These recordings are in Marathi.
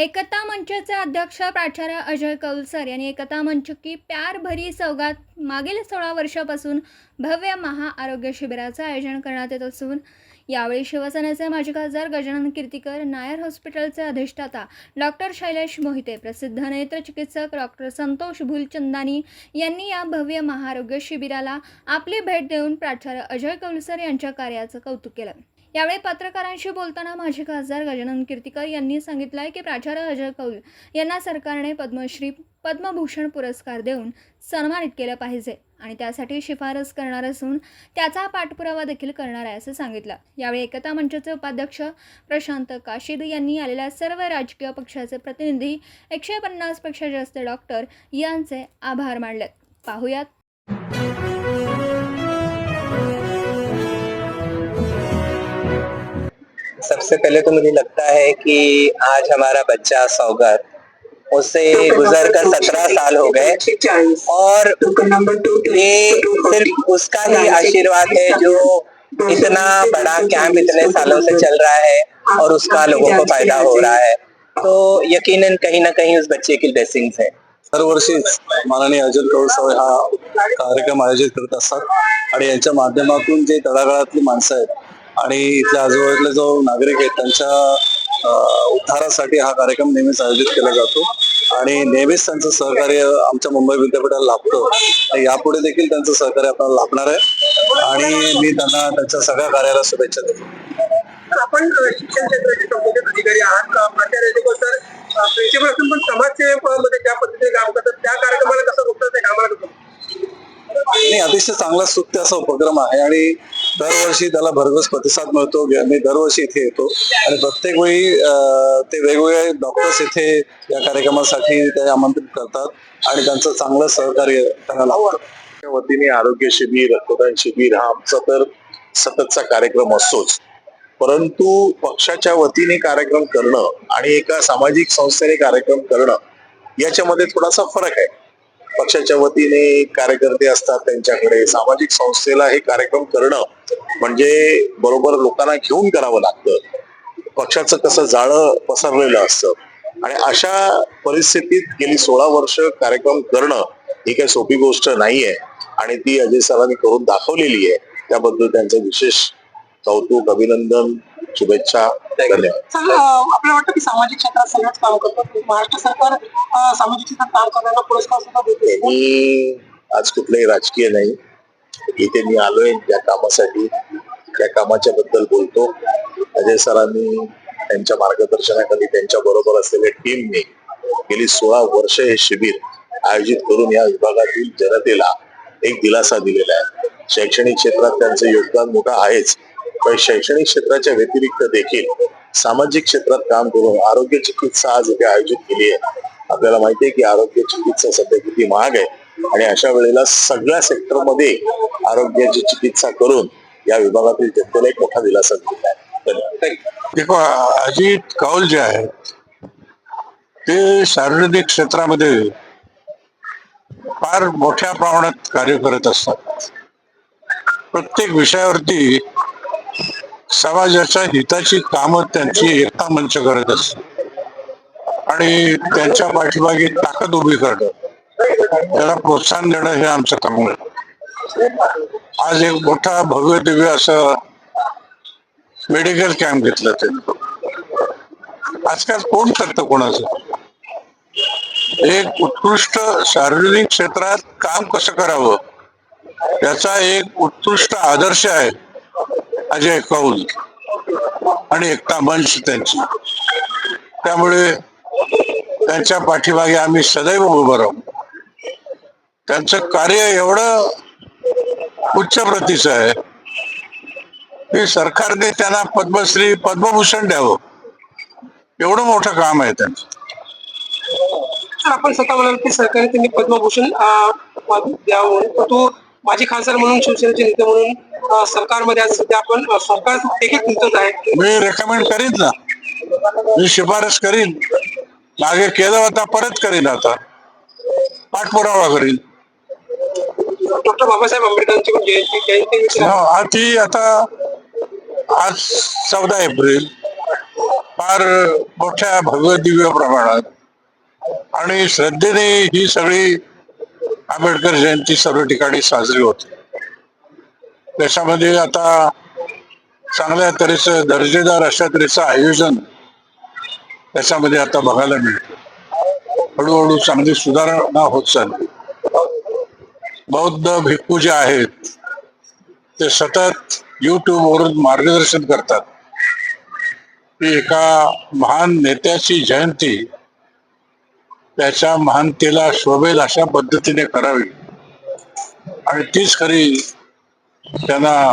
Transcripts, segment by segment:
एकता मंचचे अध्यक्ष प्राचार्य अजय कौलसर यांनी एकता मंच की प्यार भरी सौगात मागील सोळा वर्षापासून भव्य महाआरोग्य शिबिराचं आयोजन करण्यात येत असून यावेळी शिवसेनेचे माजी खासदार गजानन कीर्तीकर नायर हॉस्पिटलचे अधिष्ठाता डॉक्टर शैलेश मोहिते प्रसिद्ध नेत्र चिकित्सक डॉक्टर संतोष भुलचंदानी यांनी या भव्य महाआरोग्य शिबिराला आपली भेट देऊन प्राचार्य अजय कौलसर यांच्या कार्याचं कौतुक केलं. यावेळी पत्रकारांशी बोलताना माजी खासदार गजानन कीर्तिकर यांनी सांगितलं आहे की प्राचार्य अजय कौल यांना सरकारने पद्मश्री पद्मभूषण पुरस्कार देऊन सन्मानित केलं पाहिजे आणि त्यासाठी शिफारस करणार असून त्याचा पाठपुरावा देखील करणार आहे असं सांगितलं. यावेळी एकता मंचाचे उपाध्यक्ष प्रशांत काशीद यांनी आलेल्या सर्व राजकीय पक्षाचे प्रतिनिधी एकशे पन्नासपेक्षा जास्त डॉक्टर यांचे आभार मानले पाहुयात. सबसे पहले तो मुझे लगता है कि आज हमारा बच्चा सौगत उससे गुजर कर सत्रह साल हो गए। और ये सिर्फ़ उसका ही आशीर्वाद है जो इतना बड़ा कैंप इतने सालों से चल रहा है और उसका लोगों को फ़ायदा हो रहा है। तो यकीनन कहीं ना कहीं उस बच्चे की ब्लेसिंग्स है। दरवर्षी माननीय अजय कौरसावे हा कार्यक्रम आयोजित करत असतात आणि यांच्या माध्यमातून जे तळागाळातली माणसं आहेत आणि इथल्या आजूबाजूतले जो नागरिक आहेत त्यांच्या उद्धारासाठी हा कार्यक्रम नेहमीच आयोजित केला जातो. आणि नेहमीच त्यांचं सहकार्य आमच्या मुंबई विद्यापीठाला लाभतं. आणि यापुढे देखील त्यांचं सहकार्य आपल्याला लाभणार आहे. आणि मी त्यांना त्यांच्या सगळ्या कार्याला शुभेच्छा देतो. आपण शिक्षण क्षेत्राचे संबंधित अधिकारी आहात सर प्रिन्सिपल असून पण समाजसेवेमध्ये ज्या पद्धतीने काम करतात त्या कार्यक्रमाला कसं बघतात त्या कामाला कसं नाही अतिशय चांगला स्तुत्य असा उपक्रम आहे. आणि दरवर्षी त्याला भरघोस प्रतिसाद मिळतो. मी दरवर्षी इथे येतो. आणि प्रत्येक वेळी ते वेगवेगळे डॉक्टर्स इथे या कार्यक्रमासाठी ते आमंत्रित करतात आणि त्यांचं चांगलं सहकार्य त्यांना लावतात त्या वतीने आरोग्य शिबिर रक्तदान शिबिर हा आमचा तर सततचा कार्यक्रम असतोच. परंतु पक्षाच्या वतीने कार्यक्रम करणं आणि एका सामाजिक संस्थेने कार्यक्रम करणं याच्यामध्ये थोडासा फरक आहे. पक्षाच्या वतीने कार्यकर्ते असतात त्यांच्याकडे सामाजिक संस्थेला हे कार्यक्रम करणं म्हणजे बरोबर लोकांना घेऊन करावं लागतं. पक्षाचं कसं जाळं पसरलेलं असतं. आणि अशा परिस्थितीत गेली सोळा वर्ष कार्यक्रम करणं ही काही सोपी गोष्ट नाहीये. आणि ती अजय सरांनी करून दाखवलेली आहे. त्याबद्दल त्यांचं विशेष कौतुक अभिनंदन शुभेच्छा धन्यवाद. सर आपल्याला वाटतं की सामाजिक क्षेत्रात सगळंच काम करतात. महाराष्ट्र सरकार सामाजिक क्षेत्रात काम करण्याला पुरस्कार सुद्धा देते. मी आज कुठलंही राजकीय नाही. इथे मी आलोय या कामासाठी. त्या कामाच्या बद्दल बोलतो. अजय सरांनी त्यांच्या मार्गदर्शनाखाली त्यांच्या बरोबर असलेल्या टीमने गेली सोळा वर्ष हे शिबिर आयोजित करून या विभागातील जनतेला एक दिलासा दिलेला आहे. शैक्षणिक क्षेत्रात त्यांचं योगदान मोठं आहेच. शैक्षणिक क्षेत्राच्या व्यतिरिक्त देखील सामाजिक क्षेत्रात काम करून आरोग्य चिकित्सा आज इथे आयोजित केली आहे. आपल्याला माहिती आहे की आरोग्य चिकित्सा सध्या किती महाग आहे आणि अशा वेळेला सगळ्या सेक्टरमध्ये आरोग्याची चिकित्सा करून या विभागातील जनतेला एक मोठा दिलासा दिला आहे. देखो अजित कौल जे आहेत ते सार्वजनिक क्षेत्रामध्ये फार मोठ्या प्रमाणात कार्य करत असतात. प्रत्येक विषयावरती समाजाच्या हिताची कामं त्यांची एकता मंच करत असतात आणि त्यांच्या पाठीमागे ताकद उभी करणं त्याला प्रोत्साहन देणं हे आमचं काम आहे. आज एक मोठा भव्य दिव्य असं मेडिकल कॅम्प घेतलं ते. आजकाल कोण करतं कोणाचं? एक उत्कृष्ट सार्वजनिक क्षेत्रात काम कसं करावं? याचा एक उत्कृष्ट आदर्श आहे. अजय कौल आणि एकता मंच त्यांची. त्यामुळे त्यांच्या पाठीमागे आम्ही सदैव उभं राहू. त्यांचं कार्य एवढं उच्च प्रतीचं आहे की सरकारने त्यांना पद्मश्री पद्मभूषण द्यावं. एवढं मोठं काम आहे त्यांचं. आपण स्वतः म्हणाल की सरकारने त्यांनी पद्मभूषण द्यावं. तर तो माजी खासदार म्हणून शिवसेनेचे नेते म्हणून सरकारमध्ये आज सध्या आपण सरकार देखील तुमचंच आहे. मी रेकमेंड करीन ना. मी शिफारस करीन. मागे केलं होता परत करीन आता. पाठपुरावा करीन. डॉक्टर बाबासाहेब आंबेडकरांची पण जयंती जयंती हो, ती आता आज चौदा एप्रिल. फार मोठ्या भव्य दिव्य प्रमाणात. आणि श्रद्धेने ही सगळी आंबेडकर जयंती सर्व ठिकाणी साजरी होते. त्याच्यामध्ये आता चांगल्या तऱ्हेचं दर्जेदार अशा तऱ्हेचं आयोजन त्याच्यामध्ये आता बघायला मिळते. हळूहळू चांगली सुधारणा होत चालली. बौद्ध भिक्खू जे आहेत ते सतत युट्यूब वरून मार्गदर्शन करतात. की एका महान नेत्याची जयंती त्याच्या महानतेला शोभेल अशा पद्धतीने करावी. आणि तीच खरी त्यांना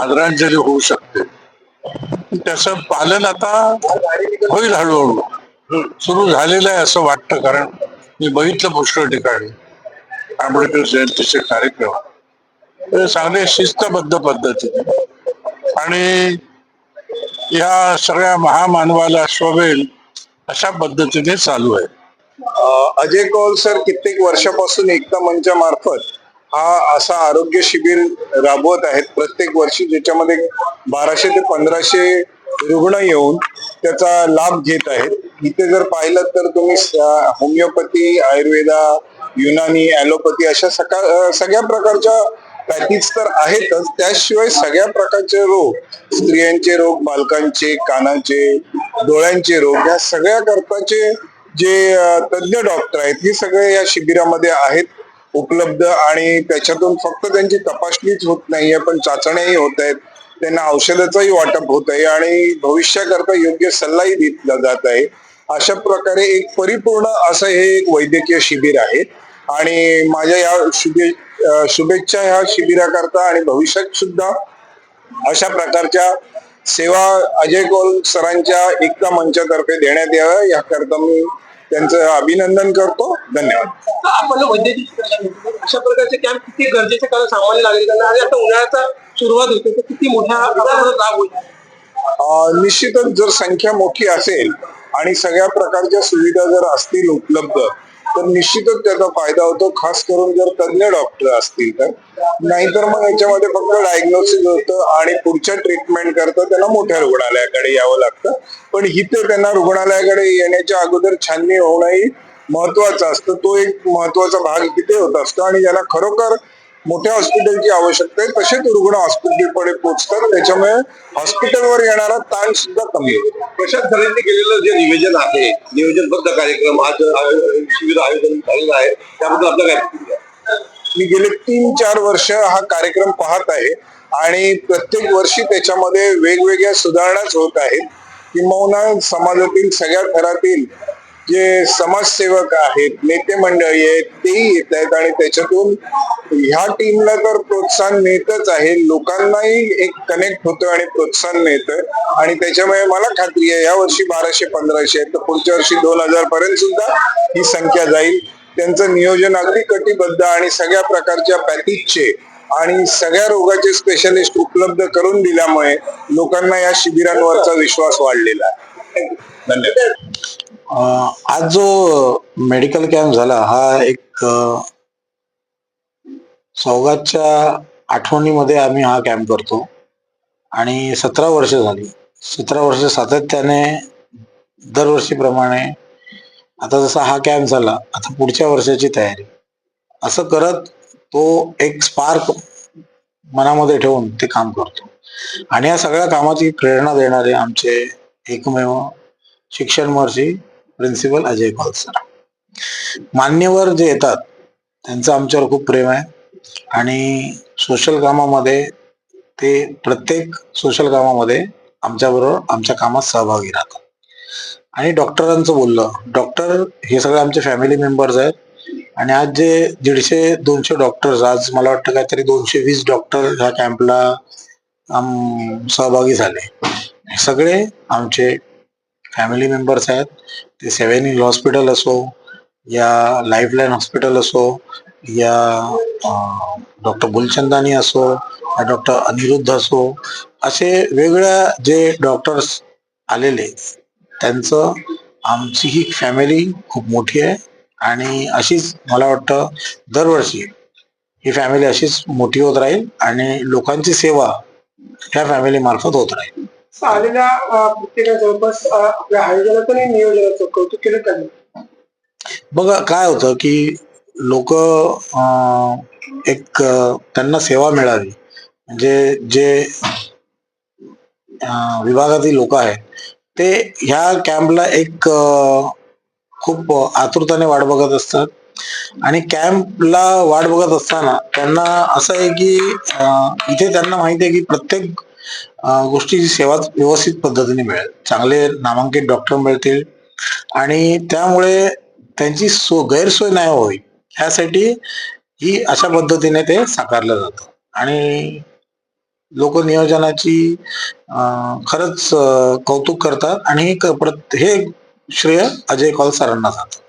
आदरांजली होऊ शकते. त्याचं पालन आता होईल हळूहळू. सुरू झालेलं आहे असं वाटतं कारण मी बघितलं पुष्कळ ठिकाणी. आंबेडकर जयंतीचे कार्यक्रम. चांगले शिस्तबद्ध पद्धतीने. आणि या सगळ्या महामानवाला शोभेल अशा पद्धतीने चालू आहे. अजय कौल सर कित्येक वर्षापासून एकता मंचामार्फत हा असा आरोग्य शिबिर राबवत आहेत. प्रत्येक वर्षी ज्याच्यामध्ये बाराशे ते पंधराशे रुग्ण येऊन त्याचा लाभ घेत आहेत. इथे जर पाहिलं तर तुम्ही होमिओपॅथी आयुर्वेदा युनानी ॲलोपॅथी अशा सका सगळ्या प्रकारच्या पॅथीज तर आहेतच. त्याशिवाय सगळ्या प्रकारचे रोग स्त्रियांचे रोग बालकांचे कानाचे डोळ्यांचे रोग या सगळ्या करताचे जे तज्ज्ञ डॉक्टर आहेत हे सगळे या शिबिरामध्ये आहेत उपलब्ध आणि त्याच्यातून फक्त त्यांची तपासणीच होत नाहीये पण चाचण्याही होत आहेत. त्यांना औषधाचंही वाटप होत आहे आणि भविष्याकरता योग्य सल्लाही दिला जात आहे. अशा प्रकारे एक परिपूर्ण असं हे एक वैद्यकीय शिबिर आहे. आणि माझ्या या शिबिर शुभेच्छा ह्या शिबिराकरता आणि भविष्यात सुद्धा अशा प्रकारच्या सेवा अजय कौल सरांच्या एकता मंचातर्फे देण्यात याव्या याकरता मी त्यांचं अभिनंदन करतो. धन्यवाद. आपण वैद्यकीय अशा प्रकारचे कॅम्प किती गरजेचे कारण सामान्य नागरिकांना आणि आता उन्हाळ्याचा सुरुवात होते तर किती मोठ्या लाभ होईल? निश्चितच जर संख्या मोठी असेल आणि सगळ्या प्रकारच्या सुविधा जर असतील उपलब्ध तर निश्चितच त्याचा फायदा होतो खास करून जर तज्ज्ञ डॉक्टर असतील तर. नाहीतर मग याच्यामध्ये फक्त डायग्नोसिस होतं आणि पुढच्या ट्रीटमेंट करता त्यांना मोठ्या रुग्णालयाकडे यावं लागतं. पण इथे त्यांना रुग्णालयाकडे येण्याच्या अगोदर छाननी होणंही महत्वाचं असतं. तो एक महत्त्वाचा भाग तिथे होत असतो आणि ज्याला खरोखर मोठ्या हॉस्पिटलची आवश्यकता आहे. तसेच रुग्ण हॉस्पिटलकडे पोहोचतात. त्याच्यामुळे हॉस्पिटलवर येणारा ताण सुद्धा कमी होतो. प्रशांत खरेंनी केलेलं जे नियोजन आहे नियोजनबद्ध कार्यक्रम आज शिबिर आयोजन झालेलं आहे. त्याबद्दल आपलं काय? मी गेले तीन चार वर्ष हा कार्यक्रम पाहत आहे आणि प्रत्येक वर्षी त्याच्यामध्ये वेगवेगळ्या सुधारणाच होत आहेत. किंबहुना समाजातील सगळ्या थरातील जे समाजसेवक आहेत नेते मंडळी आहेत तेही येत आहेत आणि त्याच्यातून ह्या टीमला तर प्रोत्साहन मिळतच आहे. लोकांनाही एक कनेक्ट होतं आणि प्रोत्साहन मिळतं. आणि त्याच्यामुळे मला खात्री आहे या वर्षी बाराशे पंधराशे आहेत. तर पुढच्या वर्षी दोन हजार पर्यंत सुद्धा ही संख्या जाईल. त्यांचं नियोजन अगदी कटिबद्ध आणि सगळ्या प्रकारच्या पॅथीजचे आणि सगळ्या रोगाचे स्पेशलिस्ट उपलब्ध करून दिल्यामुळे लोकांना या शिबिरांवरचा विश्वास वाढलेला आहे. धन्यवाद. आज जो मेडिकल कॅम्प झाला हा एक सौगातच्या आठवणीमध्ये आम्ही हा कॅम्प करतो. आणि सतरा वर्ष झाली. सतरा वर्ष सातत्याने दरवर्षीप्रमाणे आता जसा हा कॅम्प झाला आता पुढच्या वर्षाची तयारी. असं करत तो एक स्पार्क मनामध्ये ठेवून ते काम करतो. आणि या सगळ्या कामाची प्रेरणा देणारे आमचे एकमेव शिक्षण महर्षी प्रिन्सिपल अजय कौल सर मान्यवर जे येतात त्यांचं आमच्यावर खूप प्रेम आहे. आणि सोशल कामामध्ये ते प्रत्येक सोशल कामामध्ये आमच्याबरोबर आमच्या कामात सहभागी राहतात. आणि डॉक्टरांचं बोललं डॉक्टर हे सगळे आमचे फॅमिली मेंबर्स आहेत. आणि आज जे दीडशे दोनशे डॉक्टर्स आज मला वाटतं काहीतरी दोनशे वीस डॉक्टर ह्या कॅम्पला सहभागी झाले. हे सगळे आमचे फॅमिली मेंबर्स आहेत. ते सेव्हन हिल हॉस्पिटल असो या लाईफलाईन हॉस्पिटल असो या डॉक्टर गुलचंदानी असो या डॉक्टर अनिरुद्ध असो असे वेगळ्या जे डॉक्टर्स आलेले त्यांचं आमची ही फॅमिली खूप मोठी आहे आणि अशीच मला वाटतं दरवर्षी ही फॅमिली अशीच मोठी होत राहील आणि लोकांची सेवा ह्या फॅमिली मार्फत होत राहील. आलेल्या अं, जवळपास आपल्या आयोजनाचं आणि नियोजनाचं कौतुक केलं त्यांनी बघा काय होतं की लोक एक त्यांना सेवा मिळावी म्हणजे जे विभागातील लोक आहेत ते ह्या कॅम्पला एक खूप आतुरताने वाट बघत असतात. आणि कॅम्पला वाट बघत असताना त्यांना असं आहे की इथे त्यांना माहिती आहे की प्रत्येक गोष्टीची सेवा व्यवस्थित पद्धतीने मिळेल. चांगले नामांकित डॉक्टर मिळतील. आणि त्यामुळे त्यांची सो गैरसोय नाही व्हावी ह्यासाठी ही अशा पद्धतीने ते साकारलं जातं. आणि लोक नियोजनाची खरंच कौतुक करतात. आणि हे प्रत- हे श्रेय अजय कॉल सरांना जातं.